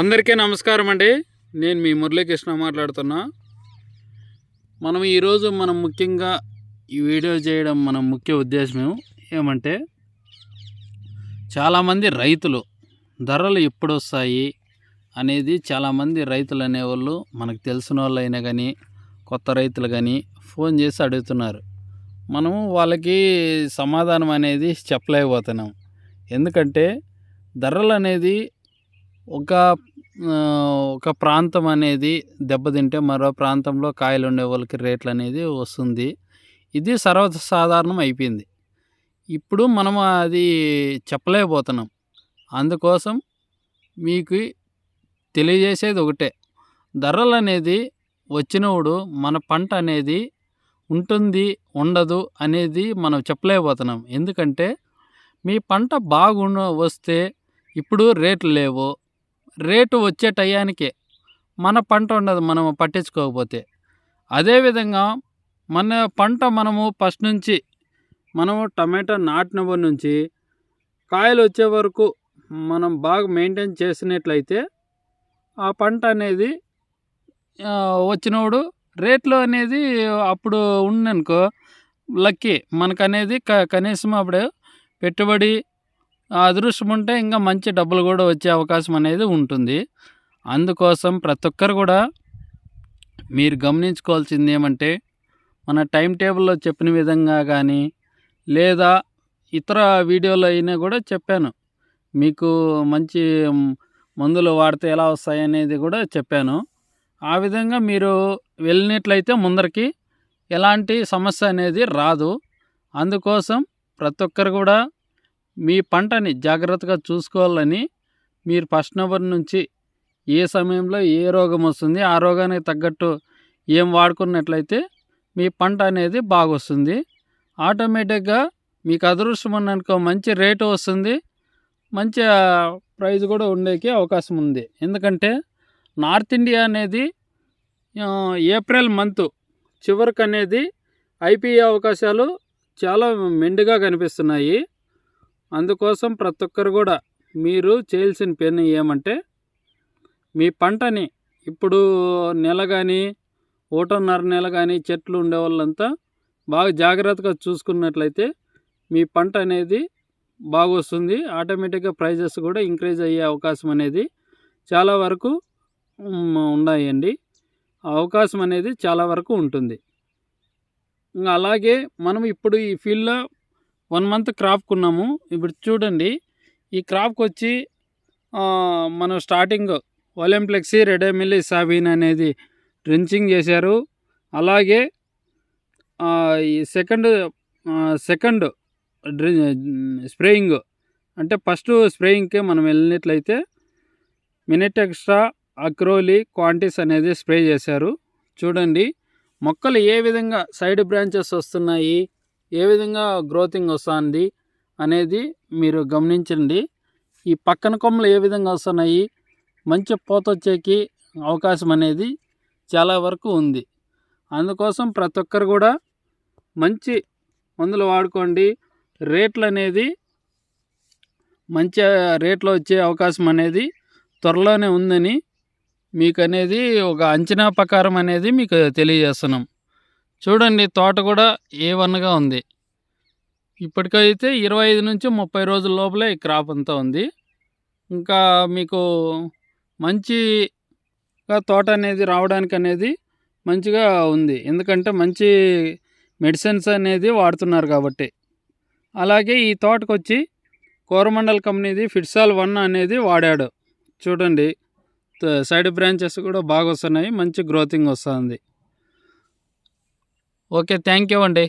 అందరికీ నమస్కారం అండి. నేను మీ మురళీకృష్ణ మాట్లాడుతున్నా. మనం ఈరోజు మనం ముఖ్యంగా ఈ వీడియో చేయడం మన ముఖ్య ఉద్దేశం ఏమంటే చాలామంది రైతులు ధరలు ఎప్పుడు వస్తాయి అనేది చాలామంది రైతులు అనేవాళ్ళు మనకు తెలిసిన వాళ్ళు అయినా కానీ కొత్త రైతులు కానీ ఫోన్ చేసి అడుగుతున్నారు. మనము వాళ్ళకి సమాధానం అనేది చెప్పలేకపోతున్నాం. ఎందుకంటే ధరలు అనేది ఒక ఒక ప్రాంతం అనేది దెబ్బతింటే మరో ప్రాంతంలో కాయలు ఉండే వాళ్ళకి రేట్లు అనేది వస్తుంది. ఇది సర్వసాధారణం అయిపోయింది. ఇప్పుడు మనం అది చెప్పలేకపోతున్నాం. అందుకోసం మీకు తెలియజేసేది ఒకటే. ధరలు అనేది వచ్చినప్పుడు మన పంట అనేది ఉంటుంది ఉండదు అనేది మనం చెప్పలేకపోతున్నాం. ఎందుకంటే మీ పంట బాగున్న వస్తే ఇప్పుడు రేట్లు లేవు. రేటు వచ్చే టయానికే మన పంట ఉండదు మనం పట్టించుకోకపోతే. అదేవిధంగా మన పంట మనము ఫస్ట్ నుంచి మనము టమాటా నాటినప్పటి నుంచి కాయలు వచ్చే వరకు మనం బాగా మెయింటైన్ చేసినట్లయితే ఆ పంట అనేది వచ్చినప్పుడు రేట్లు అనేది అప్పుడు ఉందనుకో లక్కీ మనకు అనేది క కనీసం అప్పుడు పెట్టుబడి అదృష్టం ఉంటే ఇంకా మంచి డబ్బులు కూడా వచ్చే అవకాశం అనేది ఉంటుంది. అందుకోసం ప్రతి ఒక్కరు కూడా మీరు గమనించుకోవాల్సింది ఏమంటే మన టైం టేబుల్లో చెప్పిన విధంగా కానీ లేదా ఇతర వీడియోలో అయినా కూడా చెప్పాను. మీకు మంచి మందులు వాడితే ఎలా వస్తాయి అనేది కూడా చెప్పాను. ఆ విధంగా మీరు వెళ్ళినట్లయితే ముందరికి ఎలాంటి సమస్య అనేది రాదు. అందుకోసం ప్రతి ఒక్కరు కూడా మీ పంటని జాగ్రత్తగా చూసుకోవాలని మీరు ఫస్ట్ నెంబర్ నుంచి ఏ సమయంలో ఏ రోగం వస్తుంది ఆ రోగానికి తగ్గట్టు ఏం వాడుకున్నట్లయితే మీ పంట అనేది బాగా వస్తుంది ఆటోమేటిక్గా మీకు అదృష్టం అనుకో మంచి రేటు వస్తుంది. మంచి ప్రైజ్ కూడా ఉండేకి అవకాశం ఉంది. ఎందుకంటే నార్త్ ఇండియా అనేది ఏప్రిల్ మంత్ చివరికి అనేది ఐపీఏ అవకాశాలు చాలా మెండుగా కనిపిస్తున్నాయి. అందుకోసం ప్రతి ఒక్కరు కూడా మీరు చేయాల్సిన పని ఏమంటే మీ పంటని ఇప్పుడు నెల కానీ ఒకటోన్నర నెల కానీ చెట్లు ఉండే వాళ్ళంతా బాగా జాగ్రత్తగా చూసుకున్నట్లయితే మీ పంట అనేది బాగా వస్తుంది ఆటోమేటిక్గా ప్రైజెస్ కూడా ఇంక్రీజ్ అయ్యే అవకాశం అనేది చాలా వరకు ఉన్నాయండి. అవకాశం అనేది చాలా వరకు ఉంటుంది. ఇంకా అలాగే మనం ఇప్పుడు ఈ ఫీల్డ్లో వన్ మంత్ క్రాప్ కొన్నాము. ఇప్పుడు చూడండి ఈ క్రాప్కి వచ్చి మనం స్టార్టింగ్ ఒలింప్లెక్సీ రెడమిల్లీ సాబీన్ అనేది డ్రించింగ్ చేశారు. అలాగే ఈ సెకండ్ సెకండ్ డ్రి స్ప్రేయింగ్ అంటే ఫస్ట్ స్ప్రేయింగ్కే మనం వెళ్ళినట్లయితే మినిట్ ఎక్స్ట్రా అక్రోలీ క్వాంటిస్ అనేది స్ప్రే చేశారు. చూడండి మొక్కలు ఏ విధంగా సైడ్ బ్రాంచెస్ వస్తున్నాయి ఏ విధంగా గ్రోతింగ్ వస్తుంది అనేది మీరు గమనించండి. ఈ పక్కన కొమ్మలు ఏ విధంగా వస్తున్నాయి మంచి పూత వచ్చేకి అవకాశం అనేది చాలా వరకు ఉంది. అందుకోసం ప్రతి ఒక్కరు కూడా మంచి మందులు వాడుకోండి. రేట్లు అనేది మంచి రేట్లో వచ్చే అవకాశం అనేది త్వరలోనే ఉందని మీకు అనేది ఒక అంచనా ప్రకారం అనేది మీకు తెలియజేస్తున్నాం. చూడండి తోట కూడా ఏ వన్గా ఉంది. ఇప్పటికైతే ఇరవై ఐదు నుంచి ముప్పై రోజుల లోపలే ఈ క్రాప్ అంతా ఉంది. ఇంకా మీకు మంచిగా తోట అనేది రావడానికి అనేది మంచిగా ఉంది. ఎందుకంటే మంచి మెడిసిన్స్ అనేది వాడుతున్నారు కాబట్టి. అలాగే ఈ తోటకు వచ్చి కోరమండల్ కంపెనీది ఫిట్సాల్ వన్ అనేది వాడాడు. చూడండి సైడ్ బ్రాంచెస్ కూడా బాగా వస్తున్నాయి. మంచి గ్రోతింగ్ వస్తుంది. ఓకే థ్యాంక్ యూ అండి.